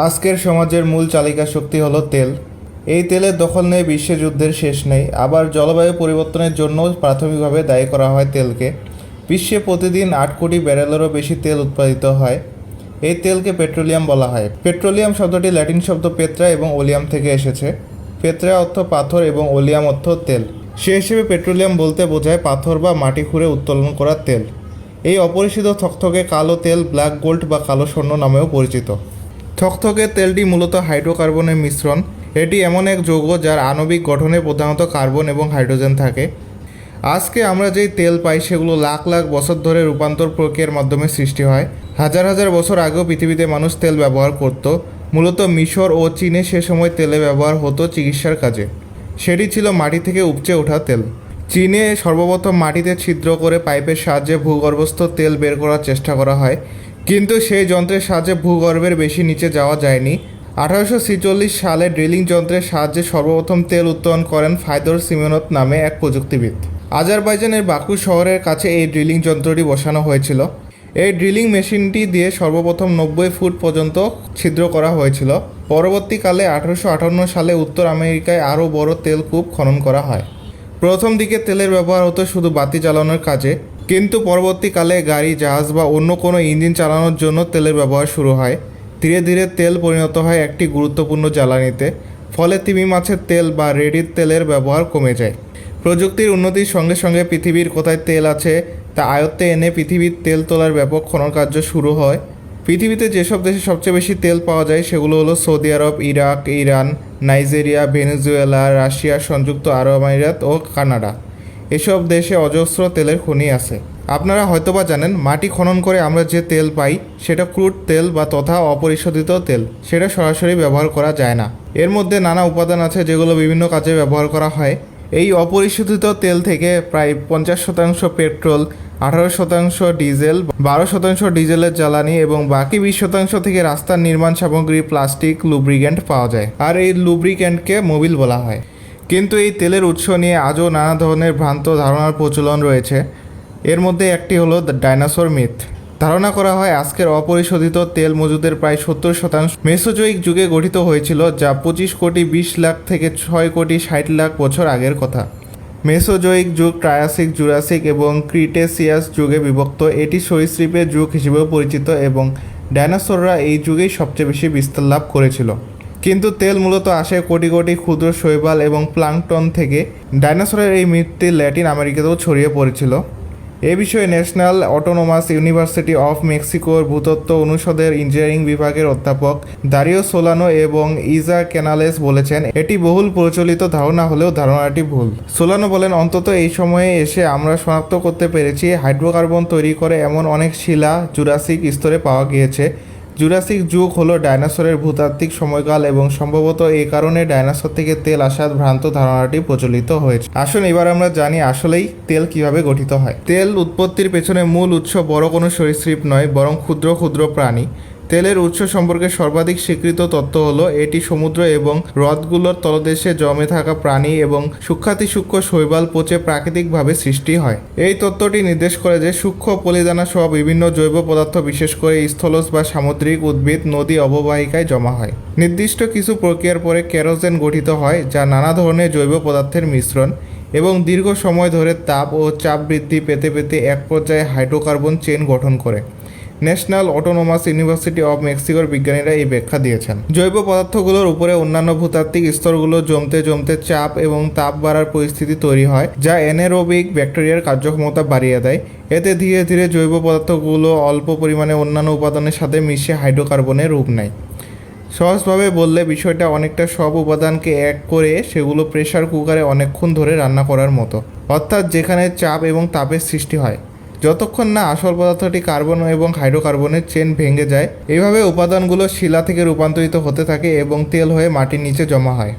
আজকের সমাজের মূল চালিকা শক্তি হলো তেল। এই তেলের দখল নেই, বিশ্বযুদ্ধের শেষ নেই। আবার জলবায়ু পরিবর্তনের জন্য প্রাথমিকভাবে দায়ী করা হয় তেলকে। বিশ্বে প্রতিদিন আট কোটি ব্যারেলেরও বেশি তেল উৎপাদিত হয়। এই তেলকে পেট্রোলিয়াম বলা হয়। পেট্রোলিয়াম শব্দটি ল্যাটিন শব্দ পেত্রা এবং ওলিয়াম থেকে এসেছে। পেত্রা অর্থ পাথর এবং ওলিয়াম অর্থ তেল। সে হিসেবে পেট্রোলিয়াম বলতে বোঝায় পাথর বা মাটি খুঁড়ে উত্তোলন করা তেল। এই অপরিচিত থকথকে কালো তেল, ব্ল্যাক গোল্ড বা কালো স্বর্ণ নামেও পরিচিত। থকথকে তেলটি মূলত হাইড্রোকার্বনের মিশ্রণ। এটি এমন এক যৌগ যার আণবিক গঠনে প্রধানত কার্বন এবং হাইড্রোজেন থাকে। আজকে আমরা যেই তেল পাই সেগুলো লাখ লাখ বছর ধরে রূপান্তর প্রক্রিয়ার মাধ্যমে সৃষ্টি হয়। হাজার হাজার বছর আগেও পৃথিবীতে মানুষ তেল ব্যবহার করত। মূলত মিশর ও চীনে সে সময় তেলে ব্যবহার হতো চিকিৎসার কাজে। সেটি ছিল মাটি থেকে উপচে ওঠা তেল। চীনে সর্বপ্রথম মাটিতে ছিদ্র করে পাইপের সাহায্যে ভূগর্ভস্থ তেল বের করার চেষ্টা করা হয়। কিন্তু সেই যন্ত্রের সাহায্যে ভূগর্ভের বেশি নিচে যাওয়া যায়নি। আঠারোশো সালে ড্রিলিং যন্ত্রের সাহায্যে সর্বপ্রথম তেল উত্তোলন করেন ফাইদর সিমেনত নামে এক প্রযুক্তিবিদ। আজারবাইজানের বাকু শহরের কাছে এই ড্রিলিং যন্ত্রটি বসানো হয়েছিল। এই ড্রিলিং মেশিনটি দিয়ে সর্বপ্রথম নব্বই ফুট পর্যন্ত ছিদ্র করা হয়েছিল। পরবর্তীকালে আঠারোশো আটান্ন সালে উত্তর আমেরিকায় আরও বড় তেল কূপ খনন করা হয়। প্রথম দিকে তেলের ব্যবহার হতো শুধু বাতি জ্বালানোর কাজে কিন্তু পরবর্তীকালে গাড়ি, জাহাজ বা অন্য কোনো ইঞ্জিন চালানোর জন্য তেলের ব্যবহার শুরু হয়। ধীরে ধীরে তেল পরিণত হয় একটি গুরুত্বপূর্ণ জ্বালানিতে, ফলে তিমি মাছের তেল বা রেডির তেলের ব্যবহার কমে যায়। প্রযুক্তির উন্নতির সঙ্গে সঙ্গে পৃথিবীর কোথায় তেল আছে, তা আয়ত্তে এনে পৃথিবীর তেল তোলার ব্যাপক খনন কার্য শুরু হয়। পৃথিবীতে যেসব দেশে সবচেয়ে বেশি তেল পাওয়া যায়, সেগুলো হলো Saudi Arab, Iraq, Iran, Nigeria, Venezuela, Russia, সংযুক্ত আরব আমিরাত ও কানাডা। এসব দেশে অজস্র তেলের খনি আছে। আপনারা হয়তোবা জানেন, মাটি খনন করে আমরা যে তেল পাই, সেটা ক্রুড তেল বা তথা অপরিশোধিত তেল। সেটা সরাসরি ব্যবহার করা যায় না। এর মধ্যে নানা উপাদান আছে যেগুলো বিভিন্ন কাজে ব্যবহার করা হয়। এই অপরিশোধিত তেল থেকে প্রায় পঞ্চাশ শতাংশ পেট্রোল, আঠারো শতাংশ ডিজেল, বারো শতাংশ ডিজেলের জ্বালানি এবং বাকি বিশ শতাংশ থেকে রাস্তার নির্মাণ সামগ্রী, প্লাস্টিক, লুব্রিক্যান্ট পাওয়া যায়। আর এই লুব্রিক্যান্টকে মোবিল বলা হয়। কিন্তু এই তেলের উৎস নিয়ে আজও নানা ধরনের ভ্রান্ত ধারণার প্রচলন রয়েছে। এর মধ্যে একটি হলো ডাইনোসর মিথ। ধারণা করা হয় আজকের অপরিশোধিত তেল মজুদের প্রায় সত্তর শতাংশ মেসোজয়িক যুগে গঠিত হয়েছিল, যা পঁচিশ কোটি, বিশ লাখ থেকে ছয় কোটি, ষাট লাখ বছর আগের কথা। মেসোজয়িক যুগ ট্রায়াসিক, জুরাসিক এবং ক্রিটেসিয়াস যুগে বিভক্ত। এটি সরীসৃপের যুগ হিসেবেও পরিচিত এবং ডাইনোসররা এই যুগেই সবচেয়ে বেশি বিস্তার লাভ করেছিল। কিন্তু তেল মূলত আসে কোটি কোটি ক্ষুদ্র শৈবাল এবং প্লাংটন থেকে। ডাইনোসরের এই মৃত্যু ল্যাটিন আমেরিকাতেও ছড়িয়ে পড়েছিল। এ বিষয়ে ন্যাশনাল অটোনোমাস ইউনিভার্সিটি অফ মেক্সিকোর ভূতত্ত্ব অনুষদের ইঞ্জিনিয়ারিং বিভাগের অধ্যাপক দারিও সোলানো এবং ইজা ক্যানালেস বলেছেন, এটি বহুল প্রচলিত ধারণা হলেও ধারণাটি ভুল। সোলানো বলেন, অন্তত এই সময়ে এসে আমরা শনাক্ত করতে পেরেছি, হাইড্রোকার্বন তৈরি করে এমন অনেক শিলা জুরাসিক স্তরে পাওয়া গিয়েছে জুরাসিক যুগ হলো ডাইনোসরের ভূতাত্ত্বিক সময়কাল এবং সম্ভবত এই কারণে ডাইনোসর থেকে তেল আসার ভ্রান্ত ধারণাটি প্রচলিত হয়েছে। আসুন এবার আমরা জানি আসলেই তেল কীভাবে গঠিত হয়। তেল উৎপত্তির পেছনে মূল উৎস বড় কোনো সরীসৃপ নয়, বরং ক্ষুদ্র ক্ষুদ্র প্রাণী। তেলের উৎস সম্পর্কে সর্বাধিক স্বীকৃত তত্ত্ব হলো এটি সমুদ্র এবং হ্রদগুলোর তলদেশে জমে থাকা প্রাণী এবং সূক্ষাতি সূক্ষ্ম শৈবাল পচে প্রাকৃতিকভাবে সৃষ্টি হয়। এই তত্ত্বটি নির্দেশ করে যে সূক্ষ্ম পলিদানা সহ বিভিন্ন জৈব পদার্থ, বিশেষ করে স্থলজ বা সামুদ্রিক উদ্ভিদ, নদী অববাহিকায় জমা হয়। নির্দিষ্ট কিছু প্রক্রিয়ার পরে ক্যারোজেন গঠিত হয়, যা নানা ধরনের জৈব পদার্থের মিশ্রণ এবং দীর্ঘ সময় ধরে তাপ ও চাপ বৃদ্ধি পেতে পেতে এক পর্যায়ে হাইড্রোকার্বন চেন গঠন করে। ন্যাশনাল অটোনোমাস ইউনিভার্সিটি অব মেক্সিকোর বিজ্ঞানীরা এই ব্যাখ্যা দিয়েছেন। জৈব পদার্থগুলোর উপরে অন্যান্য ভূতাত্ত্বিক স্তরগুলো জমতে জমতে চাপ এবং তাপ বাড়ার পরিস্থিতি তৈরি হয়, যা অ্যানেরোবিক ব্যাকটেরিয়ার কার্যক্ষমতা বাড়িয়ে দেয়। এতে ধীরে ধীরে জৈব পদার্থগুলো অল্প পরিমাণে অন্যান্য উপাদানের সাথে মিশে হাইড্রোকার্বনের রূপ নেয়। সহজভাবে বললে বিষয়টা অনেকটা সব উপাদানকে এক করে সেগুলো প্রেসার কুকারে অনেকক্ষণ ধরে রান্না করার মতো। অর্থাৎ যেখানে চাপ এবং তাপের সৃষ্টি হয় যতক্ষণ না আসল পদার্থটি কার্বন এবং হাইড্রোকার্বনের চেন ভেঙে যায়, এভাবে উপাদানগুলো শিলা থেকে রূপান্তরিত হতে থাকে এবং তেল হয়ে মাটির নিচে জমা হয়।